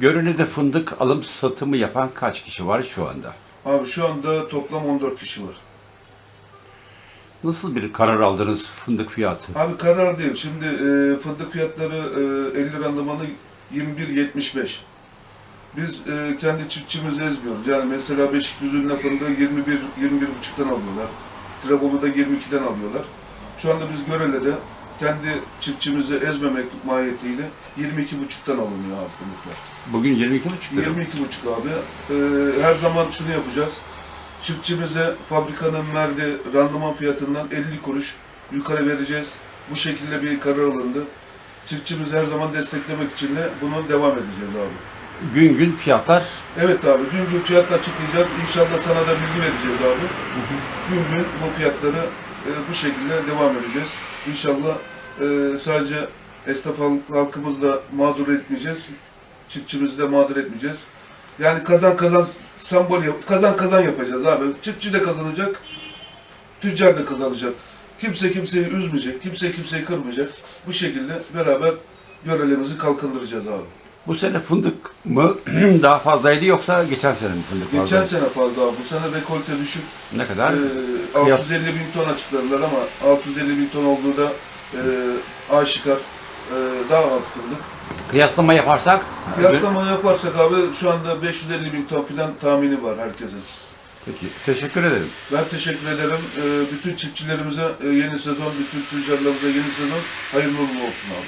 Görünede fındık alım satımı yapan kaç kişi var şu anda? Abi şu anda toplam 14 kişi var. Nasıl bir karar aldınız fındık fiyatı? Abi karar değil. Şimdi e, fındık fiyatları e, 50 randımanı 21.75. Biz e, kendi çiftçimizi ezmiyoruz. Yani mesela Beşikdüzü'nde fındığı 21 21.5'tan alıyorlar. Tirebolu'da 22'den alıyorlar. Şu anda biz Görele'de kendi çiftçimizi ezmemek mahiyetiyle 22.5'tan alınıyor abi fındıklar. Bugün 22,5 lira. 22,5 abi. Ee, her zaman şunu yapacağız. Çiftçimize fabrikanın verdiği randıman fiyatından 50 kuruş yukarı vereceğiz. Bu şekilde bir karar alındı. Çiftçimizi her zaman desteklemek için de bunu devam edeceğiz abi. Gün gün fiyatlar Evet abi, gün gün fiyat açıklayacağız. İnşallah sana da bilgi vereceğiz abi. Gün gün bu fiyatları e, bu şekilde devam edeceğiz. İnşallah e, sadece esnaf halk- halkımızı da mağdur etmeyeceğiz. Çiftçimizi de mağdur etmeyeceğiz. Yani kazan kazan sembol yap- kazan kazan yapacağız abi. Çiftçi de kazanacak, tüccar da kazanacak. Kimse kimseyi üzmeyecek, kimse kimseyi kırmayacak. Bu şekilde beraber görelimizi kalkındıracağız abi. Bu sene fındık mı daha fazlaydı yoksa geçen sene mi fındık Geçen fazlaydı? sene fazla abi. Bu sene rekolte düşük. Ne kadar? Ee, 650 bin ton açıkladılar ama 650 bin ton olduğu da e, aşikar e, daha az fındık. Kıyaslama yaparsak Kıyaslama yaparsak abi şu anda 550 bin ton filan tahmini var herkesin. Peki, teşekkür ederim. Ben teşekkür ederim. Ee, bütün çiftçilerimize e, yeni sezon, bütün tüccarlarımıza yeni sezon hayırlı uğurlu olsun abi.